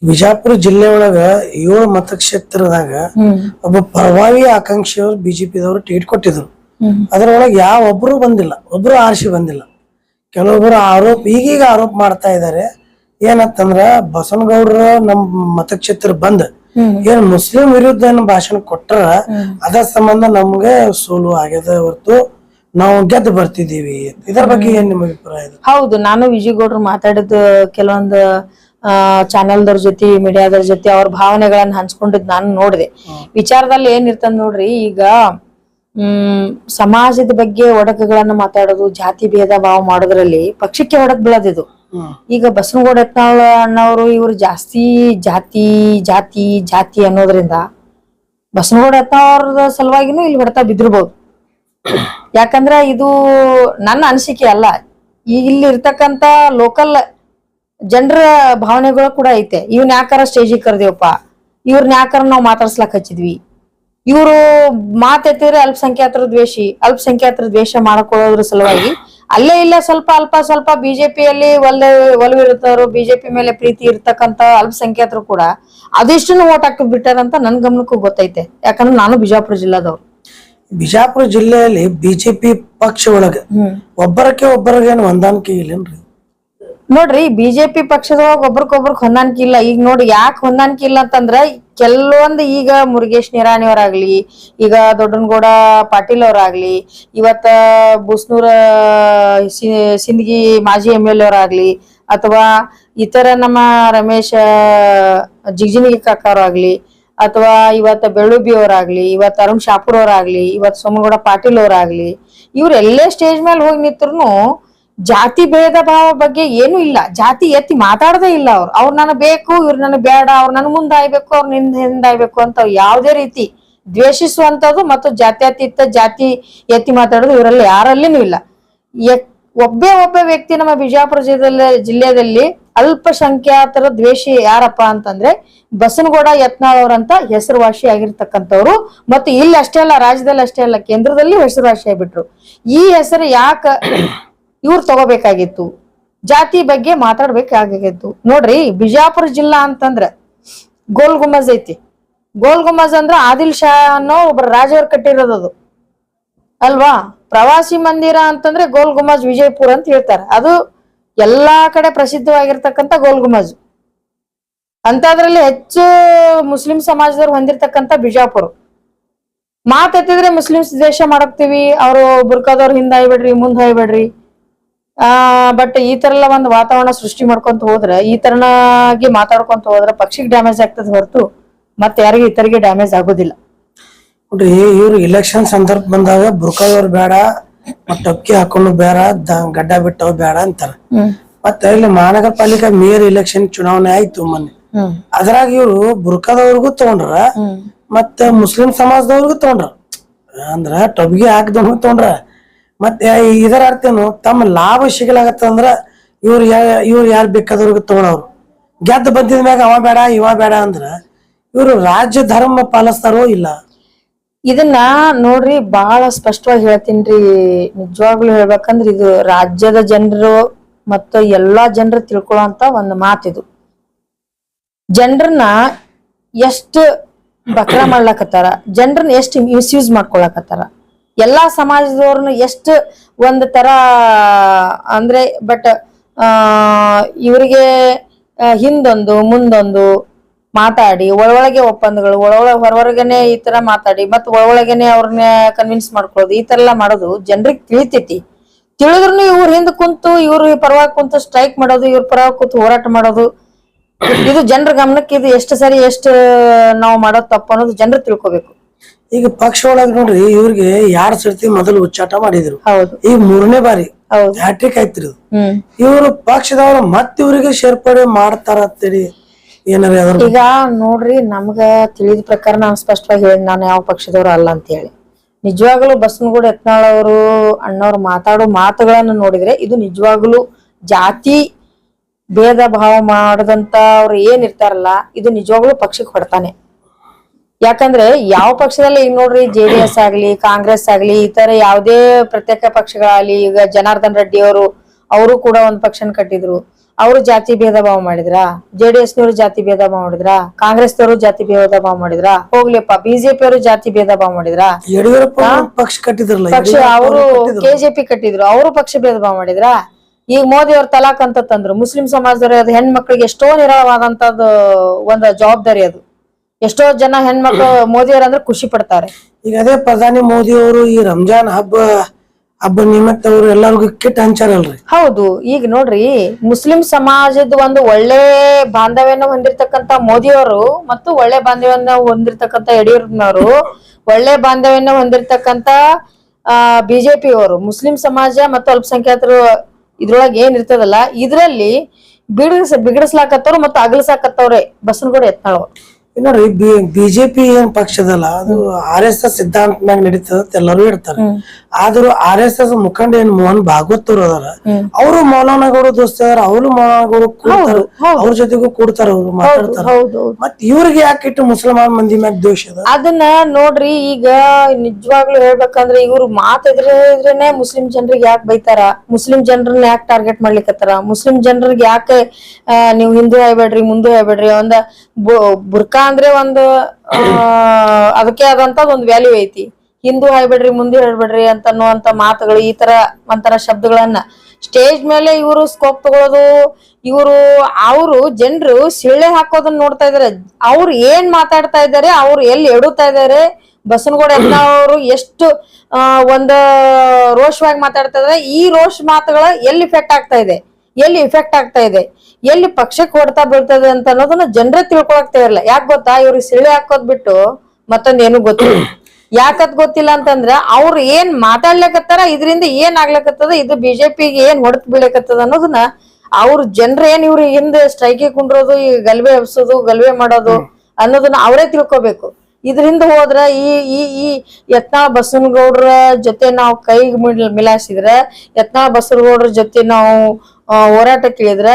ಬಿಜಾಪುರ ಜಿಲ್ಲೆ ಒಳಗ ಏಳು ಮತಕ್ಷೇತ್ರದಾಗ ಒಬ್ಬ ಪ್ರಭಾವಿ ಆಕಾಂಕ್ಷಿಯವರು ಬಿಜೆಪಿದವರು ಟಿಕೆಟ್ ಕೊಟ್ಟಿದ್ರು. ಅದರೊಳಗೆ ಯಾವ ಒಬ್ರು ಬಂದಿಲ್ಲ ಒಬ್ರು ಆರ್ಸಿ ಬಂದಿಲ್ಲ. ಕೆಲವೊಬ್ರು ಆರೋಪ ಈಗೀಗ ಆರೋಪ ಮಾಡ್ತಾ ಇದ್ದಾರೆ ಏನಂತಂದ್ರ ಬಸವನಗೌಡರು ನಮ್ ಮತಕ್ಷೇತ್ರ ಬಂದ್ ಏನ್ ಮುಸ್ಲಿಂ ವಿರುದ್ಧ ಏನ್ ಭಾಷಣ ಕೊಟ್ರ ಅದ ಸಂಬಂಧ ನಮ್ಗೆ ಸೋಲು ಆಗ್ಯದ ಹೊರತು ನಾವು ಗೆದ್ದು ಬರ್ತಿದೀವಿ ಇದರ ಬಗ್ಗೆ ಏನ್ ನಿಮ್ಮ ಅಭಿಪ್ರಾಯ ಇದೆ? ಹೌದು ನಾನು ವಿಜಯಗೌಡ್ರು ಮಾತಾಡಿದ ಕೆಲವೊಂದು ಚಾನೆಲ್ದವ್ರ ಜೊತೆ ಮೀಡಿಯಾದವ್ರ ಜೊತೆ ಅವ್ರ ಭಾವನೆಗಳನ್ನ ಹಂಚ್ಕೊಂಡಿದ್ ನಾನು ನೋಡಿದೆ. ವಿಚಾರದಲ್ಲಿ ಏನಿರ್ತದ ನೋಡ್ರಿ ಈಗ ಹ್ಮ್ ಸಮಾಜದ ಬಗ್ಗೆ ಒಡಕುಗಳನ್ನ ಮಾತಾಡೋದು ಜಾತಿ ಭೇದ ಭಾವ ಮಾಡೋದ್ರಲ್ಲಿ ಪಕ್ಷಕ್ಕೆ ಒಡಕ್ ಬೀಳೋದಿದು ಈಗ ಬಸನಗೌಡ ಯತ್ನಾಳ್ ಅಣ್ಣವರು ಇವ್ರು ಜಾಸ್ತಿ ಜಾತಿ ಜಾತಿ ಜಾತಿ ಅನ್ನೋದ್ರಿಂದ ಬಸನಗೌಡ ಯತ್ನಾಳ್ ಅವ್ರದ ಸಲುವಾಗಿನೂ ಇಲ್ಲಿ ಹೊಡೆತ ಬಿದ್ದಿರ್ಬೋದು. ಯಾಕಂದ್ರ ಇದು ನನ್ನ ಅನಿಸಿಕೆ ಅಲ್ಲ. ಈಗ ಇಲ್ಲಿ ಇರ್ತಕ್ಕಂತ ಲೋಕಲ್ ಜನರ ಭಾವನೆಗಳು ಕೂಡ ಐತೆ. ಇವ್ನ ಯಾಕಾರ ಸ್ಟೇಜಿಗೆ ಕರೆದೇವಪ್ಪ? ಇವ್ರನ್ನ ಯಾಕಾರ ನಾವು ಮಾತಾಡ್ಸ್ಲಕ್ ಹಚ್ಚಿದ್ವಿ? ಇವರು ಮಾತೆತ್ತಿದ್ರೆ ಅಲ್ಪಸಂಖ್ಯಾತರ ದ್ವೇಷಿ, ಅಲ್ಪಸಂಖ್ಯಾತರ ದ್ವೇಷ ಮಾಡ್ಕೊಳ್ಳೋದ್ರ ಸಲುವಾಗಿ ಅಲ್ಲೇ ಇಲ್ಲ ಸ್ವಲ್ಪ ಅಲ್ಪ ಸ್ವಲ್ಪ ಬಿಜೆಪಿಯಲ್ಲಿ ಒಲ್ಲೆ ಒಲವಿರುತ್ತವರು ಬಿಜೆಪಿ ಮೇಲೆ ಪ್ರೀತಿ ಇರ್ತಕ್ಕಂತ ಅಲ್ಪಸಂಖ್ಯಾತರು ಕೂಡ ಅದಿಷ್ಟನ್ನು ಓಟ್ ಹಾಕಿ ಬಿಟ್ಟಾರಂತ ನನ್ ಗಮನಕ್ಕೂ ಗೊತ್ತೈತೆ. ಯಾಕಂದ್ರೆ ನಾನು ಬಿಜಾಪುರ ಜಿಲ್ಲಾದವ್ರು. ಬಿಜಾಪುರ ಜಿಲ್ಲೆಯಲ್ಲಿ ಬಿಜೆಪಿ ಪಕ್ಷ ಒಳಗ ಒಬ್ಬರಕ್ಕೆ ಒಬ್ಬರಿಗೆ ಏನು ಹೊಂದಾಣಿಕೆ ಇಲ್ಲೇನ್ರಿ? ನೋಡ್ರಿ ಬಿಜೆಪಿ ಪಕ್ಷದೊಳಗ ಒಬ್ರಿಗೊಬ್ರಿಗೆ ಹೊಂದಾಣಿಕೆ ಇಲ್ಲ. ಈಗ ನೋಡಿ, ಯಾಕೆ ಹೊಂದಾಣಿಕೆ ಇಲ್ಲ ಅಂತಂದ್ರ, ಕೆಲವೊಂದು ಈಗ ಮುರುಗೇಶ್ ನಿರಾಣಿ ಅವರಾಗ್ಲಿ, ಈಗ ದೊಡ್ಡನಗೌಡ ಪಾಟೀಲ್ ಅವರಾಗ್ಲಿ, ಇವತ್ತ ಬುಸ್ನೂರ ಸಿಂದಗಿ ಮಾಜಿ ಎಂ ಎಲ್ ಅವರಾಗ್ಲಿ, ಅಥವಾ ಇತರ ನಮ್ಮ ರಮೇಶ್, ಜಿಗ್ಜಿನಿಗಿ ಕಾಕವ್ರಾಗ್ಲಿ ಅಥವಾ ಇವತ್ತ ಬೆಳ್ಳುಬಿ ಅವರಾಗ್ಲಿ, ಇವತ್ತು ಅರುಣ್ ಶಾಪುರ್ ಅವರಾಗ್ಲಿ, ಇವತ್ತು ಸೋಮಗೌಡ ಪಾಟೀಲ್ ಅವರಾಗ್ಲಿ, ಇವ್ರೆಲ್ಲೇ ಸ್ಟೇಜ್ ಮೇಲೆ ಹೋಗಿ ನಿಂತ್ರು ಜಾತಿ ಭೇದ ಭಾವ ಬಗ್ಗೆ ಏನು ಇಲ್ಲ. ಜಾತಿ ಎತ್ತಿ ಮಾತಾಡದೇ ಇಲ್ಲ ಅವ್ರು. ಅವ್ರು ನನಗ್ ಬೇಕು, ಇವ್ರು ನನಗ್ ಬೇಡ, ಅವ್ರು ನನ್ ಮುಂದೆ ಆಯ್ಬೇಕು ಅವ್ರು ನಿಂದ ಹಿಂದಾಯ್ಬೇಕು ಅಂತ ಯಾವುದೇ ರೀತಿ ದ್ವೇಷಿಸುವಂತದ್ದು ಮತ್ತು ಜಾತ್ಯತೀತ ಜಾತಿ ಎತ್ತಿ ಮಾತಾಡೋದು ಇವರಲ್ಲಿ ಯಾರಲ್ಲಿನೂ ಇಲ್ಲ. ಒಬ್ಬೇ ಒಬ್ಬ ವ್ಯಕ್ತಿ ನಮ್ಮ ಬಿಜಾಪುರ ಜಿಲ್ಲೆ ಜಿಲ್ಲೆಯಲ್ಲಿ ಅಲ್ಪಸಂಖ್ಯಾತರ ದ್ವೇಷಿ ಯಾರಪ್ಪ ಅಂತಂದ್ರೆ ಬಸನಗೌಡ ಯತ್ನಾಳ್ ಅಂತ ಹೆಸರುವಾಸಿ ಆಗಿರ್ತಕ್ಕಂಥವ್ರು. ಮತ್ತು ಇಲ್ಲಿ ಅಷ್ಟೇ ಅಲ್ಲ, ರಾಜ್ಯದಲ್ಲಿ ಅಷ್ಟೇ ಅಲ್ಲ, ಕೇಂದ್ರದಲ್ಲಿ ಹೆಸರುವಾಸಿ ಆಗ್ಬಿಟ್ರು ಈ ಹೆಸರು ಯಾಕ ಇವ್ರು ತಗೋಬೇಕಾಗಿತ್ತು. ಜಾತಿ ಬಗ್ಗೆ ಮಾತಾಡ್ಬೇಕಾಗಿತ್ತು. ನೋಡ್ರಿ, ಬಿಜಾಪುರ ಜಿಲ್ಲಾ ಅಂತಂದ್ರ ಗೋಲ್ ಗುಮ್ಮಜ್ ಐತಿ. ಗೋಲ್ ಗುಮ್ಮಜ್ ಅಂದ್ರ ಆದಿಲ್ ಶಾ ಅನ್ನೋ ಒಬ್ಬ ರಾಜವ್ರು ಕಟ್ಟಿರೋದು ಅದು. ಅಲ್ವಾ? ಪ್ರವಾಸಿ ಮಂದಿರ ಅಂತಂದ್ರೆ ಗೋಲ್ ಗುಮ್ಮಜ್ ವಿಜಯಪುರ ಅಂತ ಹೇಳ್ತಾರೆ. ಅದು ಎಲ್ಲಾ ಕಡೆ ಪ್ರಸಿದ್ಧವಾಗಿರ್ತಕ್ಕಂಥ ಗೋಲ್ ಗುಮ್ಮಜ್. ಅಂತದ್ರಲ್ಲಿ ಹೆಚ್ಚು ಮುಸ್ಲಿಂ ಸಮಾಜದವ್ರು ಹೊಂದಿರತಕ್ಕಂಥ ಬಿಜಾಪುರ. ಮಾತೆತ್ತಿದ್ರೆ ಮುಸ್ಲಿಮ್ಸ್ ದೇಶ ಮಾಡಕ್ತಿವಿ ಅವರು ಬುರ್ಕಾದವ್ರು ಹಿಂದೆ ಹೋಯ್ಬೇಡ್ರಿ ಮುಂದ್ ಆ ಬಟ್ ಈ ತರ ಎಲ್ಲ ಒಂದು ವಾತಾವರಣ ಸೃಷ್ಟಿ ಮಾಡ್ಕೊಂತ ಹೋದ್ರೆ ಈ ತರನಾಗಿ ಮಾತಾಡ್ಕೊಂತ ಹೋದ್ರೆ ಪಕ್ಷಿಗೆ ಡ್ಯಾಮೇಜ್ ಆಗ್ತದೆ ಹೊರತು ಮತ್ತೆ ಯಾರಿಗೂ ಇತರಿಗೆ ಡ್ಯಾಮೇಜ್ ಆಗೋದಿಲ್ಲ. ನೋಡ್ರಿ ಇವ್ರು ಇಲೆಕ್ಷನ್ ಸಂದರ್ಭ ಬಂದಾಗ ಬುರ್ಕಾದವ್ರು ಬೇಡ ಮತ್ತ ಟಕ್ಕಿ ಹಾಕೊಂಡು ಬೇಡ ಗಡ್ಡ ಬಿಟ್ಟವ್ ಬೇಡ ಅಂತಾರ. ಮತ್ತೆ ಇಲ್ಲಿ ಮಹಾನಗರ ಪಾಲಿಕೆ ಮೇಯರ್ ಇಲೆಕ್ಷನ್ ಚುನಾವಣೆ ಆಯ್ತು ಮೊನ್ನೆ. ಅದ್ರಾಗ ಇವ್ರು ಬುರ್ಕಾದವ್ರಿಗೂ ತಗೊಂಡ್ರ ಮತ್ತೆ ಮುಸ್ಲಿಂ ಸಮಾಜದವ್ರಿಗೂ ತಗೊಂಡ್ರ. ಅಂದ್ರ ಟೊಬ್ಗಿ ಹಾಕ್ದವ್ ತಗೊಂಡ್ರ. ಮತ್ತೆ ಇದರ ಅರ್ಥ ಏನು? ತಮ್ಮ ಲಾಭ ಸಿಗಲಾಗತ್ತಂದ್ರ ಇವ್ರು ಇವ್ರು ಯಾರು ಬೇಕಾದವ್ರಿಗೆ ತಗೊಳವ್ರು ಗೆದ್ದು ಬಂದಿದ ಮ್ಯಾಗ ಅವ ಬೇಡ, ಇವ ಬೇಡ ಅಂದ್ರ ಇವ್ರು ರಾಜ್ಯ ಧರ್ಮ ಪಾಲಿಸ್ತಾರೋ ಇಲ್ಲ? ಇದನ್ನ ನೋಡ್ರಿ ಬಹಳ ಸ್ಪಷ್ಟವಾಗಿ ಹೇಳ್ತೀನಿ ನಿಜವಾಗ್ಲೂ ಹೇಳ್ಬೇಕಂದ್ರ ಇದು ರಾಜ್ಯದ ಜನರು ಮತ್ತು ಎಲ್ಲಾ ಜನರು ತಿಳ್ಕೊಳ್ಳೋಂತ ಒಂದು ಮಾತಿದು. ಜನರನ್ನ ಎಷ್ಟು ಬಕ್ರ ಮಾಡ್ಲಕತ್ತಾರ? ಜನರನ್ನ ಎಷ್ಟು ಮಿಸ್ಯೂಸ್ ಮಾಡ್ಕೊಳಕತ್ತಾರ? ಎಲ್ಲಾ ಸಮಾಜದವ್ರನ್ನ ಎಷ್ಟು ಒಂದು ತರ, ಅಂದ್ರೆ ಬಟ್ ಆ, ಇವರಿಗೆ ಹಿಂದೊಂದು, ಮುಂದೊಂದು ಮಾತಾಡಿ, ಒಳೊಳಗೆ ಒಪ್ಪಂದಗಳು ಒಳೊಳ ಹೊರವರ್ಗನೆ ಈ ತರ ಮಾತಾಡಿ ಮತ್ ಒಳಗೆನೆ ಅವ್ರನ್ನ ಕನ್ವಿನ್ಸ್ ಮಾಡ್ಕೊಳ್ಳೋದು, ಈ ತರ ಎಲ್ಲ ಮಾಡೋದು ಜನರಿಗೆ ತಿಳಿತೈತಿ. ತಿಳಿದ್ರು ಇವ್ರ ಹಿಂದ್ ಕುಂತು, ಇವ್ರ ಪರವಾಗಿ ಕುಂತು ಸ್ಟ್ರೈಕ್ ಮಾಡೋದು, ಇವ್ರ ಪರವಾಗಿ ಕುಂತು ಹೋರಾಟ ಮಾಡೋದು. ಇದು ಜನರ ಗಮನಕ್ಕೆ ಇದು ಎಷ್ಟು ಸರಿ ಎಷ್ಟು ನಾವು ಮಾಡೋದು ತಪ್ಪು ಅನ್ನೋದು ಜನರು ತಿಳ್ಕೊಬೇಕು. ಈಗ ಪಕ್ಷ ಒಳಗ್ ನೋಡ್ರಿ ಇವ್ರಿಗೆ ಯಾರ್ ಸರ್ತಿ ಮೊದಲು ಉಚ್ಚಾಟ ಮಾಡಿದ್ರು. ಹೌದು. ಈಗ ಮೂರನೇ ಬಾರಿ. ಹೌದು. ಹ್ಯಾಟ್ರಿಕ್ ಆಯ್ತ್ರಿ ಇದು. ಹ್ಮ್. ಇವರು ಪಕ್ಷದವ್ರು ಮತ್ ಇವ್ರಿಗೆ ಸೇರ್ಪಡೆ ಮಾಡ್ತಾರ ಅಂತೇಳಿ ಏನಾರ ಈಗ ನೋಡ್ರಿ ನಮ್ಗ ತಿಳಿದ ಪ್ರಕಾರ ನಾನು ಸ್ಪಷ್ಟವಾಗಿ ಹೇಳಿ ನಾನು ಯಾವ ಪಕ್ಷದವ್ರು ಅಲ್ಲ ಅಂತ ಹೇಳಿ ನಿಜವಾಗ್ಲೂ ಬಸನಗೂಡ ಯತ್ನಾಳ್ ಅವರು ಅಣ್ಣವ್ರು ಮಾತಾಡೋ ಮಾತುಗಳನ್ನ ನೋಡಿದ್ರೆ ಇದು ನಿಜವಾಗ್ಲೂ ಜಾತಿ ಭೇದ ಭಾವ ಮಾಡದಂತ ಅವ್ರು ಏನ್ ಇರ್ತಾರಲ್ಲ ಇದು ನಿಜವಾಗ್ಲೂ ಪಕ್ಷಕ್ಕೆ ಹೊಡ್ತಾನೆ. ಯಾಕಂದ್ರೆ ಯಾವ ಪಕ್ಷದಲ್ಲಿ ಈಗ ನೋಡ್ರಿ ಜೆ ಡಿ ಎಸ್ ಆಗ್ಲಿ ಕಾಂಗ್ರೆಸ್ ಆಗ್ಲಿ ಇತರ ತರ ಯಾವುದೇ ಪ್ರತ್ಯೇಕ ಪಕ್ಷಗಳಾಗ್ಲಿ ಈಗ ಜನಾರ್ದನ್ ರೆಡ್ಡಿ ಅವರು ಅವರು ಕೂಡ ಒಂದ್ ಪಕ್ಷನ ಕಟ್ಟಿದ್ರು. ಅವರು ಜಾತಿ ಭೇದ ಭಾವ ಮಾಡಿದ್ರ? ಜೆ ಡಿ ಎಸ್ ನವರು ಜಾತಿ ಭೇದ ಭಾವ ಮಾಡಿದ್ರ? ಕಾಂಗ್ರೆಸ್ ನವರು ಜಾತಿ ಭೇದ ಭಾವ ಮಾಡಿದ್ರ? ಹೋಗ್ಲಿಪ್ಪ ಬಿಜೆಪಿ ಅವರು ಜಾತಿ ಭೇದ ಭಾವ ಮಾಡಿದ್ರ? ಯಡಿಯೂರಪ್ಪ ಪಕ್ಷ ಕಟ್ಟಿದ್ರಲ್ಲ ಪಕ್ಷ ಅವರು ಅವ್ರು ಕೆಜೆಪಿ ಕಟ್ಟಿದ್ರು ಅವರು ಪಕ್ಷ ಭೇದ ಭಾವ ಮಾಡಿದ್ರ? ಈಗ ಮೋದಿ ಅವ್ರ ತಲಾಕ್ ಅಂತ ತಂದ್ರು ಮುಸ್ಲಿಂ ಸಮಾಜದವ್ರ ಅದು ಹೆಣ್ಮಕ್ಳಿಗೆ ಎಷ್ಟೋ ನಿರಳವಾದಂತದ್ದು ಒಂದು ಜವಾಬ್ದಾರಿ ಅದು. ಎಷ್ಟೋ ಜನ ಹೆಣ್ಮಕ್ಳು ಮೋದಿ ಅಂದ್ರೆ ಖುಷಿ ಪಡ್ತಾರೆ ಈಗ ಅದೇ ಪ್ರಧಾನಿ ಮೋದಿ ಅವರು ಈ ರಂಜಾನ್ ಹಬ್ಬ ಹಬ್ಬ ನಿಮಿತ್ತ ಅವರು ಎಲ್ಲರಿಗೂ ಕಿಟ್ ಹಂಚಾರಲ್ರಿ ಹೌದು ಈಗ ನೋಡ್ರಿ ಮುಸ್ಲಿಂ ಸಮಾಜದ ಒಂದು ಒಳ್ಳೆ ಬಾಂಧವ್ಯನ ಹೊಂದಿರತಕ್ಕಂತ ಮೋದಿಯವರು ಮತ್ತು ಒಳ್ಳೆ ಬಾಂಧವ್ಯನ ಹೊಂದಿರತಕ್ಕಂತ ಯಡಿಯೂರಪ್ಪನವರು ಒಳ್ಳೆ ಬಾಂಧವ್ಯನ ಹೊಂದಿರತಕ್ಕಂತ ಆ ಬಿಜೆಪಿ ಅವರು ಮುಸ್ಲಿಂ ಸಮಾಜ ಮತ್ತು ಅಲ್ಪಸಂಖ್ಯಾತರು ಇದ್ರೊಳಗೆ ಏನ್ ಇರ್ತದಲ್ಲ ಇದ್ರಲ್ಲಿ ಬಿಡಿಸ್ ಬಿಗಡಿಸ್ಲಾಕತ್ತವ್ರು ಮತ್ತು ಅಗಲಸಾಕತ್ತವ್ರೆ ಬಸನಗೌಡ. ಈಗ ನೋಡ್ರಿ ಬಿಜೆಪಿ ಏನ್ ಪಕ್ಷ ಅದಲ್ಲ ಅದು ಆರ್ ಎಸ್ ಎಸ್ ಸಿದ್ಧಾಂತ ಮ್ಯಾಗ ನಡೀತದ ಎಲ್ಲರೂ ಇಡ್ತಾರೆ ಆದ್ರೂ ಆರ್ ಎಸ್ ಎಸ್ ಮುಖಂಡ ಏನ್ ಮೋಹನ್ ಭಾಗವತ್ ಅವ್ರು ಅದಾರ ಅವರು ಮೌಲಾನಗೌಡ ದೋಸ್ತ ಅದಾರ ಅವರು ಮೌಲಾನಗೌಡ ಕೂಡ್ತಾರ ಅವ್ರ ಜೊತೆಗೂ ಕೂಡ್ತಾರ ಅವ್ರು ಮಾತಾಡ್ತಾರ. ಹೌದು ಮತ್ ಇವ್ರಿಗೆ ಯಾಕೆ ಇಟ್ಟು ಮುಸಲ್ಮಾನ್ ಮಂದಿ ಮ್ಯಾಗ ದೋಷ ಅದ? ಅದನ್ನ ನೋಡ್ರಿ ಈಗ ನಿಜವಾಗ್ಲೂ ಹೇಳ್ಬೇಕಂದ್ರೆ ಇವ್ರು ಮಾತಾದ್ರೇನೆ ಮುಸ್ಲಿಂ ಜನರಿಗೆ ಯಾಕೆ ಬೈತಾರ? ಮುಸ್ಲಿಂ ಜನರನ್ನ ಯಾಕೆ ಟಾರ್ಗೆಟ್ ಮಾಡ್ಲಿಕ್ಕತ್ತಾರ ಮುಸ್ಲಿಂ ಜನರಿಗೆ ಯಾಕೆ ನೀವು ಹಿಂದೂ ಹೇಳ್ಬೇಡ್ರಿ ಮುಂದೂ ಹೇಳ್ಬೇಡ್ರಿ ಒಂದ ಬುರ್ಕಾ ಅಂದ್ರೆ ಒಂದು ಅದಕ್ಕೆ ಆದಂತ ಒಂದು ವ್ಯಾಲ್ಯೂ ಐತಿ. ಹಿಂದೂ ಹೇಳ್ಬೇಡ್ರಿ ಮುಂದೆ ಹೇಳ್ಬೇಡ್ರಿ ಅಂತ ಅನ್ನುವಂತ ಮಾತುಗಳು, ಈ ತರ ಒಂಥರ ಶಬ್ದಗಳನ್ನ. ಸ್ಟೇಜ್ ಮೇಲೆ ಇವರು ಸ್ಕೋಪ್ ತಗೊಳ್ಳೋದು ಇವರು, ಅವರು ಜನರು ಸಿಳ್ಳೆ ಹಾಕೋದನ್ನ ನೋಡ್ತಾ ಇದಾರೆ. ಅವ್ರು ಏನ್ ಮಾತಾಡ್ತಾ ಇದ್ದಾರೆ ಅವ್ರು ಎಲ್ಲಿ ಎಡುತ್ತಾ ಇದ್ದಾರೆ ಬಸನಗೌಡ ಅವರು ಎಷ್ಟು ಒಂದು ರೋಷವಾಗಿ ಮಾತಾಡ್ತಾ ಇದಾರೆ, ಈ ರೋಷ್ ಮಾತುಗಳ ಎಲ್ಲಿ ಇಫೆಕ್ಟ್ ಆಗ್ತಾ ಇದೆ. ಎಲ್ಲಿ ಇಫೆಕ್ಟ್ ಆಗ್ತಾ ಇದೆ? ಎಲ್ಲಿ ಪಕ್ಷಕ್ಕೆ ಹೊಡ್ತಾ ಬೀಳ್ತದೆ ಅಂತ ಅನ್ನೋದನ್ನ ಜನರೇ ತಿಳ್ಕೊಳಕ್ತಾ ಇರಲ್ಲ. ಯಾಕೆ ಗೊತ್ತಾ? ಇವ್ರಿಗೆ ಸಿಳಿ ಹಾಕೋದ್ ಬಿಟ್ಟು ಮತ್ತೊಂದ್ ಏನು ಗೊತ್ತಿಲ್ಲ. ಯಾಕದ್ ಗೊತ್ತಿಲ್ಲ ಅಂತಂದ್ರ ಅವ್ರು ಏನ್ ಮಾತಾಡ್ಲಕತ್ತಾರ ಇದರಿಂದ ಏನ್ ಆಗ್ಲಕತ್ತದ ಇದು ಬಿಜೆಪಿಗೆ ಏನ್ ಹೊಡೆದ್ ಬೀಳಕತ್ತದ ಅನ್ನೋದನ್ನ ಅವ್ರ ಜನರ ಏನ್ ಇವ್ರ ಹಿಂದೆ ಸ್ಟ್ರೈಕಿಗೆ ಕುಂಡ್ರೋದು ಈ ಗಲ್ಬೆ ಎಬ್ಸೋದು ಗಲ್ಬೆ ಮಾಡೋದು ಅನ್ನೋದನ್ನ ಅವರೇ ತಿಳ್ಕೊಬೇಕು. ಇದರಿಂದ ಹೋದ್ರ ಈ ಈ ಈ ಯತ್ನಾ ಬಸವನಗೌಡ್ರ ಜೊತೆ ನಾವು ಕೈ ಮಿಲಾಸಿದ್ರ ಮಿಲಾಯಿಸಿದ್ರ ಯತ್ನಾಳ್ ಬಸವನಗೌಡ್ರ ಜೊತೆ ನಾವು ಹೋರಾಟ ಹೋರಾಟಕ್ಕೆ ಇಳಿದ್ರ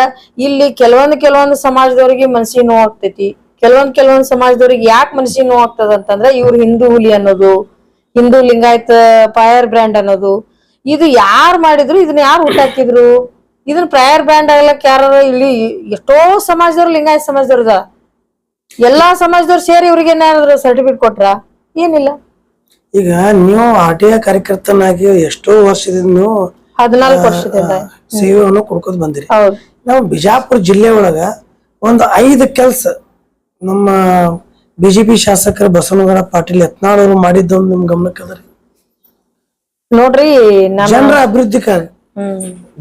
ಇಲ್ಲಿ ಕೆಲವೊಂದು ಕೆಲವೊಂದು ಸಮಾಜದವ್ರಿಗೆ ಮನಸ್ಸಿಗೆ ನೋವಾಗ್ತೈತಿ ಕೆಲವೊಂದ್ ಕೆಲವೊಂದ್ ಸಮಾಜದವ್ರಿಗೆ ಯಾಕೆ ಮನಸ್ಸಿಗೆ ನೋವಾಗ್ತದ ಅಂತಂದ್ರ ಇವ್ರು ಹಿಂದೂ ಹುಲಿ ಅನ್ನೋದು, ಹಿಂದೂ ಲಿಂಗಾಯತ ಪಾಯರ್ ಬ್ರ್ಯಾಂಡ್ ಅನ್ನೋದು. ಇದು ಯಾರು ಮಾಡಿದ್ರು, ಇದನ್ನ ಯಾರು ಹುಟ್ಟಾಕಿದ್ರು ಇದನ್ನ ಪ್ರಯರ್ ಬ್ರ್ಯಾಂಡ್ ಆಗ್ಲಕ್ ಯಾರು ಇಲ್ಲಿ ಎಷ್ಟೋ ಸಮಾಜದವ್ರು, ಲಿಂಗಾಯತ ಸಮಾಜದವ್ರದ ಎಲ್ಲಾ ಸಮಾಜದವ್ರು ಸೇರಿ ಇವ್ರಿಗೆ ಏನಾದ್ರು ಸರ್ಟಿಫಿಕೇಟ್ ಕೊಟ್ರ? ಏನಿಲ್ಲ. ಈಗ ನೀವು ಆರ್ ಟಿ ಐ ಕಾರ್ಯಕರ್ತನಾಗಿ ಎಷ್ಟೋ ವರ್ಷದಿಂದ ನೀವು ಹದಿನಾಲ್ಕು ವರ್ಷದಿಂದ. ಸೇವೆಯನ್ನು ಕೊಡ್ಕೊತ ಬಂದಿರಿ. ಹೌದು. ನಾವು ಬಿಜಾಪುರ ಜಿಲ್ಲೆ ಒಳಗ ಒಂದು ಐದು ಕೆಲ್ಸ ನಮ್ಮ ಬಿಜೆಪಿ ಶಾಸಕರ ಬಸವನಗೌಡ ಪಾಟೀಲ್ ಯತ್ನಾಳ್ ಅವರು ಮಾಡಿದ್ದು ಒಂದು ನಿಮ್ ಗಮನಕ್ಕೆ ಅದರಿ ನೋಡ್ರಿ ನಮ್ಮ ಜನರ ಅಭಿವೃದ್ಧಿಗಾಗಿ.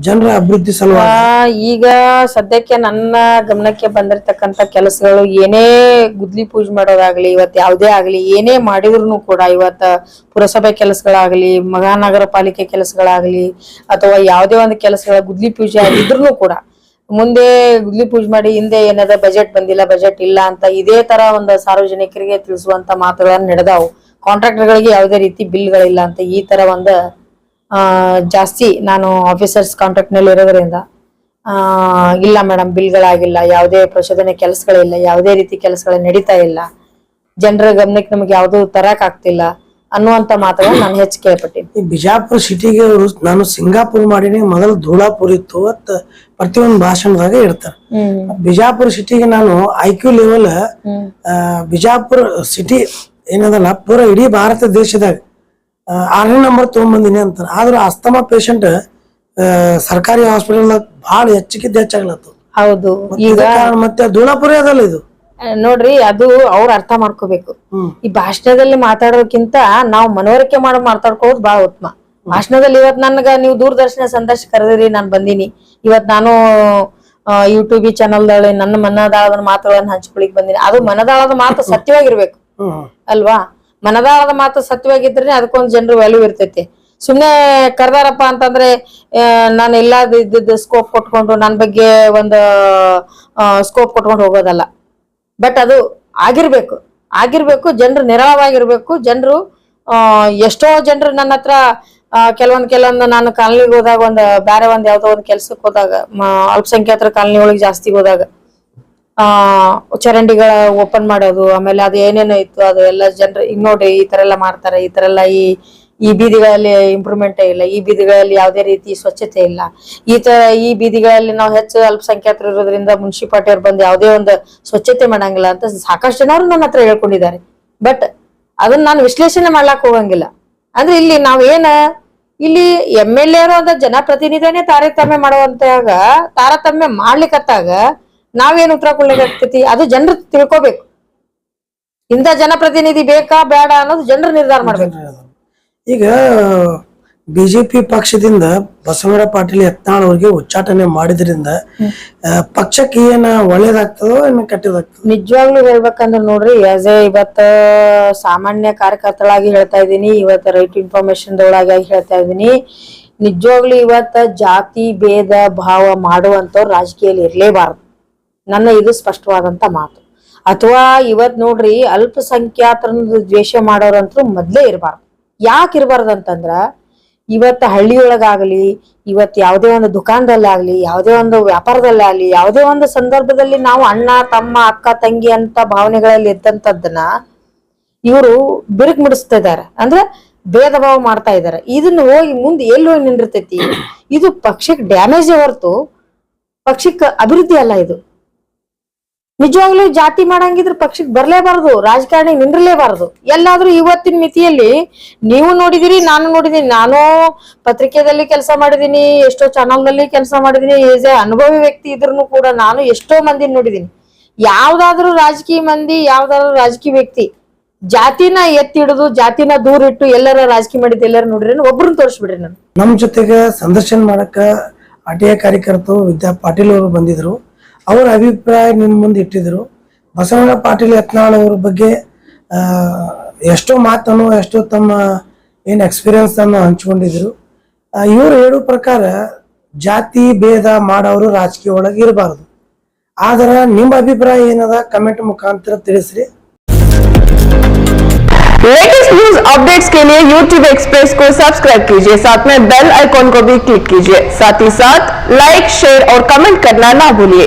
ಜನರ ಅಭಿವೃದ್ಧಿ ಸಲುವಾಗಿ. ಈಗ ಸದ್ಯಕ್ಕೆ ನನ್ನ ಗಮನಕ್ಕೆ ಬಂದಿರತಕ್ಕಂತ ಕೆಲಸಗಳು ಏನೇ ಗುದ್ಲಿ ಪೂಜೆ ಮಾಡೋದಾಗ್ಲಿ, ಇವತ್ ಯಾವ್ದೇ ಆಗ್ಲಿ, ಏನೇ ಮಾಡಿದ್ರು ಕೂಡ ಇವತ್ತ ಪುರಸಭೆ ಕೆಲಸಗಳಾಗ್ಲಿ, ಮಹಾನಗರ ಪಾಲಿಕೆ ಕೆಲಸಗಳಾಗ್ಲಿ, ಅಥವಾ ಯಾವ್ದೇ ಒಂದು ಕೆಲಸಗಳ ಗುದ್ಲಿ ಪೂಜೆ ಆಗಿದ್ರು ಕೂಡ, ಮುಂದೆ ಗುದ್ಲಿ ಪೂಜೆ ಮಾಡಿ ಹಿಂದೆ ಏನದ ಬಜೆಟ್ ಬಂದಿಲ್ಲ ಬಜೆಟ್ ಇಲ್ಲ ಅಂತ ಇದೇ ತರ ಒಂದು ಸಾರ್ವಜನಿಕರಿಗೆ ತಿಳಿಸುವಂತ ಮಾತುಗಳನ್ನ ನಡೆದಾವು. ಕಾಂಟ್ರಾಕ್ಟರ್ಗಳಿಗೆ ಯಾವುದೇ ರೀತಿ ಬಿಲ್ಗಳಿಲ್ಲ ಅಂತ ಈ ತರ ಒಂದು ಜಾಸ್ತಿ ನಾನು ಆಫೀಸರ್ಸ್ ಕಾಂಟ್ಯಾಕ್ಟ್ನಲ್ಲಿ ಇರೋದ್ರಿಂದ ಇಲ್ಲ ಮೇಡಮ್ ಬಿಲ್ಗಳಾಗಿಲ್ಲ ಯಾವುದೇ ಪ್ರಚೋದನೆ ಕೆಲಸಗಳಿಲ್ಲ ಯಾವುದೇ ರೀತಿ ಕೆಲಸಗಳು ನಡೀತಾ ಇಲ್ಲ. ಜನರ ಗಮನಕ್ಕೆ ನಮ್ಗೆ ಯಾವ್ದು ತರಕ್ ಆಗ್ತಿಲ್ಲ ಅನ್ನುವಂತ ಮಾತನ್ನ ನಾನು ಹೆಚ್ಚು ಕೇಳ್ಪಟ್ಟಿನಿ. ಈ ಬಿಜಾಪುರ ಸಿಟಿಗೆ ಅವರು ನಾನು ಸಿಂಗಾಪುರ್ ಮಾಡಿನಿ ಮೊದಲು ಧೂಳಾಪುರ್ ಇತ್ತು ಅತ್ ಪ್ರತಿಯೊಂದು ಭಾಷಣದಾಗ ಇರ್ತಾರೆ. ಬಿಜಾಪುರ್ ಸಿಟಿಗೆ ನಾನು I Q level Bijapur city ಏನದಲ್ಲ ಪೂರ ಇಡೀ ಭಾರತ ದೇಶದಾಗ ಆರನೇ ನಂಬರ್ ತಗೊಂಬಂದಿನಿ ಅಂತಾರೆ. ಆದ್ರೆ ಅಸ್ತಮಾ ಪೇಷಂಟ್ ಸರ್ಕಾರಿ ಹಾಸ್ಪಿಟಲ್ ಬಹಳ ಹೆಚ್ಚಿಗೆ ಹೆಚ್ಚಾಗ್ಲತ್ತು ಹೌದು. ಈಗ ಮತ್ತೆ ಧೂಳಾಪುರಿ ಅದಲ್ಲ ಇದು. ನೋಡ್ರಿ ಅದು ಅವ್ರ ಅರ್ಥ ಮಾಡ್ಕೋಬೇಕು. ಈ ಭಾಷಣದಲ್ಲಿ ಮಾತಾಡೋಕ್ಕಿಂತ ನಾವು ಮನವರಿಕೆ ಮಾಡೋ ಮಾತಾಡ್ಕೊಳ್ಳೋದು ಬಹಳ ಉತ್ತಮ. ಭಾಷಣದಲ್ಲಿ ಇವತ್ ನನ್ಗ ನೀವು ದೂರದರ್ಶನ ಸಂದರ್ಶ ಕರೆದಿರಿ ನಾನ್ ಬಂದಿನಿ. ಇವತ್ ನಾನು ಯೂಟ್ಯೂಬ್ ಚಾನಲ್ದಲ್ಲಿ ನನ್ನ ಮನದಾಳದ ಮಾತುಗಳನ್ನ ಹಂಚ್ಕೊಳಿಕ್ ಬಂದಿನಿ. ಅದು ಮನದಾಳದ ಮಾತು ಸತ್ಯವಾಗಿರ್ಬೇಕು. ಅಲ್ವಾ? ಮನದಾಳದ ಮಾತು ಸತ್ಯವಾಗಿದ್ರೆ ಅದಕ್ಕೊಂದು ಜನರು ವ್ಯಾಲ್ಯೂ ಇರ್ತೈತಿ. ಸುಮ್ನೆ ಕರ್ದಾರಪ್ಪ ಅಂತಂದ್ರೆ ನಾನು ಎಲ್ಲ ಸ್ಕೋಪ್ ಕೊಟ್ಕೊಂಡು ನನ್ನ ಬಗ್ಗೆ ಒಂದು ಸ್ಕೋಪ್ ಕೊಟ್ಕೊಂಡು ಹೋಗೋದಲ್ಲ. ಬಟ್ ಅದು ಆಗಿರ್ಬೇಕು. ಆಗಿರ್ಬೇಕು, ಜನರು ನಿರಳವಾಗಿರ್ಬೇಕು. ಜನರು ಎಷ್ಟೋ ಜನರು ನನ್ನ ಹತ್ರ ಕೆಲವೊಂದು ಕೆಲವೊಂದು ನಾನು ಕಾಲನಿಗೆ ಹೋದಾಗ ಒಂದು ಬೇರೆ ಒಂದು ಯಾವುದೋ ಒಂದು ಕೆಲ್ಸಕ್ಕೆ ಹೋದಾಗ ಅಲ್ಪಸಂಖ್ಯಾತರ ಕಾಲನಿ ಒಳಗೆ ಜಾಸ್ತಿ ಹೋದಾಗ ಆ, ಚರಂಡಿಗಳ ಓಪನ್ ಮಾಡೋದು, ಆಮೇಲೆ ಅದು ಏನೇನೋ ಇತ್ತು, ಅದು ಎಲ್ಲ ಜನರು ಈಗ ನೋಡ್ರಿ, ಈ ತರ ಎಲ್ಲ ಮಾಡ್ತಾರೆ, ಈ ತರ ಎಲ್ಲ ಈ ಈ ಬೀದಿಗಳಲ್ಲಿ ಇಂಪ್ರೂವ್ಮೆಂಟ್ ಇಲ್ಲ, ಈ ಬೀದಿಗಳಲ್ಲಿ ಯಾವುದೇ ರೀತಿ ಸ್ವಚ್ಛತೆ ಇಲ್ಲ. ಈ ತರ, ಈ ಬೀದಿಗಳಲ್ಲಿ ನಾವು ಹೆಚ್ಚು ಅಲ್ಪಸಂಖ್ಯಾತರು ಇರೋದ್ರಿಂದ ಮುನ್ಸಿಪಾಲ್ಟಿ ಅವ್ರು ಬಂದು ಯಾವುದೇ ಒಂದು ಸ್ವಚ್ಛತೆ ಮಾಡಂಗಿಲ್ಲ ಅಂತ ಸಾಕಷ್ಟು ಜನರು ನನ್ನ ಹತ್ರ ಹೇಳ್ಕೊಂಡಿದ್ದಾರೆ. ಬಟ್ ಅದನ್ನ ನಾನು ವಿಶ್ಲೇಷಣೆ ಮಾಡ್ಲಾಕ್ ಹೋಗಂಗಿಲ್ಲ. ಅಂದ್ರೆ ಇಲ್ಲಿ ನಾವೇನ ಇಲ್ಲಿ ಎಂ ಎಲ್ ಎ ಜನಪ್ರತಿನಿಧಿನೇ ತಾರತಮ್ಯ ಮಾಡುವಂತಾಗ, ತಾರತಮ್ಯ ಮಾಡ್ಲಿಕ್ಕತ್ತಾಗ ನಾವೇನ್ ಉತ್ತರ ಕೊಡ್ಲಿಕ್ಕೆ ಅದು ಜನರು ತಿಳ್ಕೊಬೇಕು. ಇಂಥ ಜನಪ್ರತಿನಿಧಿ ಬೇಕಾ ಬೇಡ ಅನ್ನೋದು ಜನರು ನಿರ್ಧಾರ ಮಾಡ್ಬೇಕು. ಈಗ ಬಿಜೆಪಿ ಪಕ್ಷದಿಂದ ಬಸವನಗೌಡ ಪಾಟೀಲ್ ಯತ್ನಾಳ್ ಅವ್ರಿಗೆ ಉಚ್ಚಾಟನೆ ಮಾಡಿದ್ರಿಂದ ಪಕ್ಷಕ್ಕೆ ಏನ ಒಳ್ಳೇದಾಗ್ತದೋ ಏನ ಕೆಟ್ಟದಾಗ್ತದ? ನಿಜವಾಗ್ಲೂ ಹೇಳ್ಬೇಕಂದ್ರೆ ನೋಡ್ರಿ ಆಸ್ ಎ ಇವತ್ತ ಸಾಮಾನ್ಯ ಕಾರ್ಯಕರ್ತಳಾಗಿ ಹೇಳ್ತಾ ಇದ್ದೀನಿ ಇವತ್ತು ರೈಟ್ ಇನ್ಫಾರ್ಮೇಶನ್ ಒಳಗಾಗಿ ಹೇಳ್ತಾ ಇದ್ದೀನಿ. ನಿಜವಾಗ್ಲೂ ಇವತ್ತ ಜಾತಿ ಭೇದ ಭಾವ ಮಾಡುವಂತವ್ರು ರಾಜಕೀಯದಲ್ಲಿ ಇರ್ಲೇಬಾರದು. ನನ್ನ ಇದು ಸ್ಪಷ್ಟವಾದಂತ ಮಾತು. ಅಥವಾ ಇವತ್ ನೋಡ್ರಿ ಅಲ್ಪಸಂಖ್ಯಾತರನ್ನ ದ್ವೇಷ ಮಾಡೋರಂತೂ ಮೊದ್ಲೇ ಇರಬಾರ್ದು. ಯಾಕೆ ಇರಬಾರ್ದು ಅಂತಂದ್ರ ಇವತ್ತು ಹಳ್ಳಿಯೊಳಗಾಗಲಿ ಇವತ್ತು ಯಾವುದೇ ಒಂದು ದುಕಾನದಲ್ಲಾಗ್ಲಿ, ಯಾವುದೇ ಒಂದು ವ್ಯಾಪಾರದಲ್ಲಾಗ್ಲಿ, ಯಾವುದೇ ಒಂದು ಸಂದರ್ಭದಲ್ಲಿ ನಾವು ಅಣ್ಣ, ತಮ್ಮ, ಅಕ್ಕ, ತಂಗಿ ಅಂತ ಭಾವನೆಗಳಲ್ಲಿ ಇದ್ದಂತದ್ದನ್ನ ಇವರು ಬಿರುಕು ಮುಡಿಸ್ತಾ ಇದ್ದಾರೆ. ಅಂದ್ರೆ ಭೇದ ಭಾವ ಮಾಡ್ತಾ ಇದಾರೆ ಇದನ್ನ ಹೋಗಿ ಮುಂದೆ ಎಲ್ಲಿ ಹೋಗಿ ನಿಂದಿರ್ತೈತಿ? ಇದು ಪಕ್ಷಕ್ಕೆ ಡ್ಯಾಮೇಜ್ ಹೊರತು ಪಕ್ಷಕ್ಕೆ ಅಭಿವೃದ್ಧಿ ಅಲ್ಲ ಇದು. ನಿಜವಾಗ್ಲೂ ಜಾತಿ ಮಾಡಂಗಿದ್ರೆ ಪಕ್ಷಕ್ಕೆ ಬರ್ಲೇಬಾರದು, ರಾಜಕಾರಣಿ ನಿಂದ್ರಲೇಬಾರದು. ಎಲ್ಲಾದ್ರೂ ಇವತ್ತಿನ ಮಿತಿಯಲ್ಲಿ ನೀವು ನೋಡಿದಿರಿ, ನಾನು ನೋಡಿದೀನಿ, ನಾನು ಪತ್ರಿಕೆದಲ್ಲಿ ಕೆಲಸ ಮಾಡಿದೀನಿ, ಎಷ್ಟೋ ಚಾನಲ್ನಲ್ಲಿ ಕೆಲಸ ಮಾಡಿದೀನಿ ಎ ಅನುಭವಿ ವ್ಯಕ್ತಿ ಇದ್ರೂ ಕೂಡ ನಾನು ಎಷ್ಟೋ ಮಂದಿ ನೋಡಿದೀನಿ. ಯಾವ್ದಾದ್ರೂ ರಾಜಕೀಯ ಮಂದಿ, ಯಾವ್ದಾದ್ರು ರಾಜಕೀಯ ವ್ಯಕ್ತಿ ಜಾತಿನ ಎತ್ತಿ ಹಿಡಿದು ಜಾತಿನ ದೂರ ಇಟ್ಟು ಎಲ್ಲರ ರಾಜಕೀಯ ಮಾಡಿದ್ದು ಎಲ್ಲರೂ ನೋಡ್ರಿ ಒಬ್ರನ್ನ ತೋರಿಸ್ಬಿಡ್ರಿ ನಾನು. ನಮ್ ಜೊತೆಗೆ ಸಂದರ್ಶನ ಟಿ ಐ ಕಾರ್ಯಕರ್ತರು ವಿದ್ಯಾ ಪಾಟೀಲ್ ಅವರು ಬಂದಿದ್ರು. ಅವರ ಅಭಿಪ್ರಾಯ ನಿಮ್ಮ ಮುಂದೆ ಇಟ್ಟಿದ್ರು ಬಸವಣ್ಣ ಪಾಟೀಲ್ ಯತ್ನಾಳ್ ಅವ್ರ ಬಗ್ಗೆ ಆ, ಎಷ್ಟೋ ಮಾತನ್ನು ಎಷ್ಟೋ ತಮ್ಮ ಏನು ಎಕ್ಸ್ಪೀರಿಯನ್ಸ್ ಅನ್ನು ಹಂಚ್ಕೊಂಡಿದ್ರು ಆ, ಇವ್ರು ಹೇಳೋ ಪ್ರಕಾರ ಜಾತಿ ಭೇದ ಮಾಡೋರು ರಾಜಕೀಯ ಒಳಗೆ ಇರಬಾರ್ದು ಆದ್ರೆ ನಿಮ್ಮ ಅಭಿಪ್ರಾಯ ಏನದ ಕಮೆಂಟ್ ಮುಖಾಂತರ ತಿಳಿಸ್ರಿ लेटेस्ट न्यूज अपडेट्स के लिए YouTube एक्सप्रेस को सब्सक्राइब कीजिए साथ में बेल आइकॉन को भी क्लिक कीजिए साथ ही साथ लाइक शेयर और कमेंट करना ना भूलिए